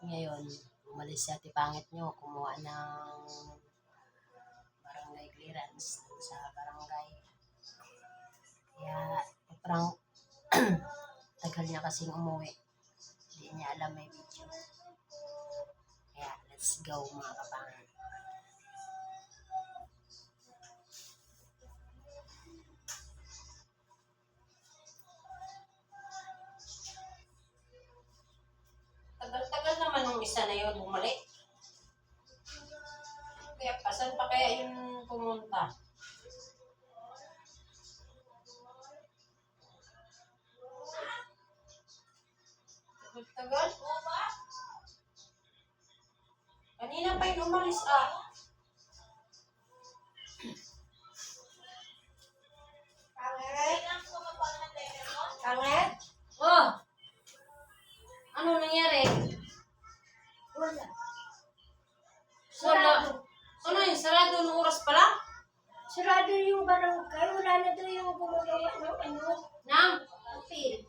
Ngayon, umalis si ate pangit nyo, kumuha ng barangay clearance sa barangay. Kaya, parang tagal niya kasing umuwi. Hindi niya alam may video. Kaya, let's go mga kapangit. Nung isa na yun bumalik. Kaya pasan pa kaya yun pumunta? Tagal-tagal? Kanina pa yun umalis ah. Pangit? Pangit? Sarado yung barangay. Wala na doon yung gumagawa ng ano. Nang? Appeal.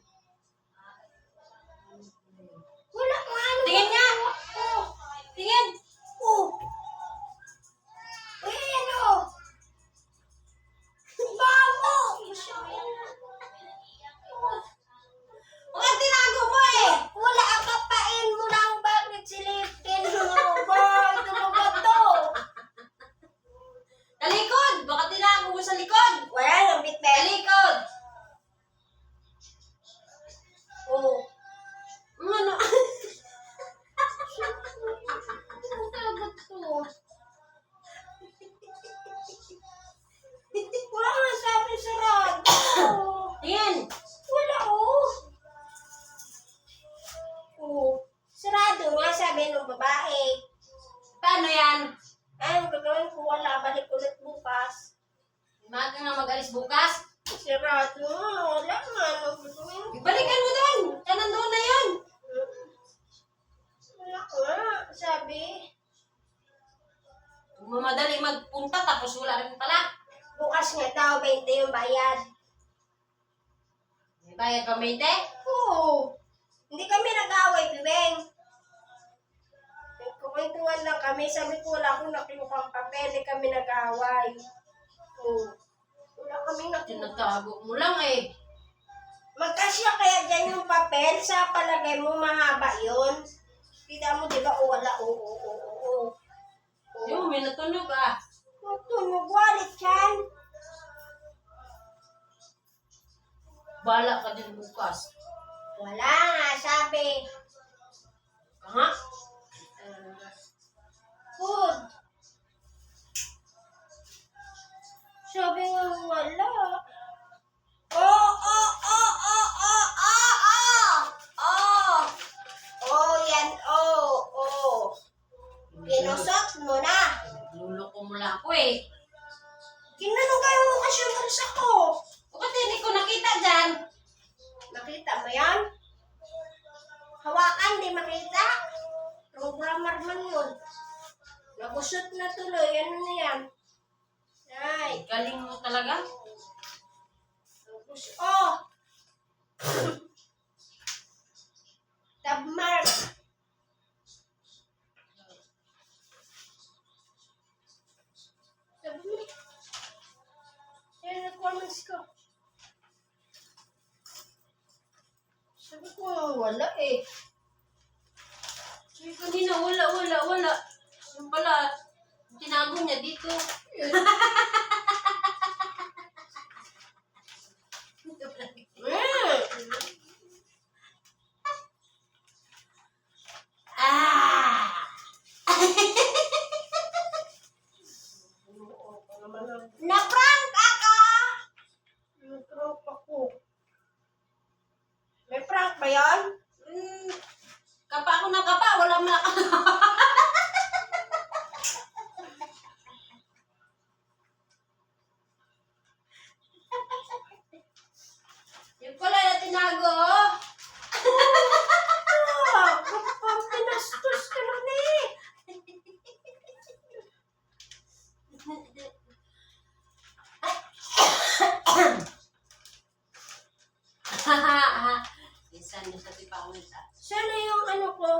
Ko wala. Balik ulit bukas. Maga nga mag-alis bukas. Sarado nga. Wala nga. Ibalikan mo doon! Ka nandun na yun! Wala nga. Sabi. Mamadali magpunta tapos wala rin pala. Bukas nga daw, 20 yung bayad. May bayad pa may hindi? Oo. Hindi kami nag-away, Bibeng. Nagkukwentuhan lang kami. Sabi ko, wala akong nakinuha ang papel. Hindi kami nag-away. Oo. Wala kami nakinuha. Tinatago mo lang eh. Magkasya kaya dyan yung papel. Sa palagay mo, mahaba yun. Kita mo, di ba? O, wala. Oo, oo, oo, oo. Yung may natunog ah. Tunog, wallet yan. Bala ka din bukas. Wala nga, sabi. Kinusot mo na. Luloko mo lang ako eh. Kinanugay mo kasi yung bulsa ko. Bakit hindi ko nakita dyan? Nakita mo yan? Hawakan, di makita. Programmer man yun. Nagusot na tuloy. Ano na yan? Ay, Galing mo talaga. nagusot. Oh! Tab mark. Sabi ko, wala eh. Sabi kanina, wala, wala, wala. Yung pala, tinago niya dito. May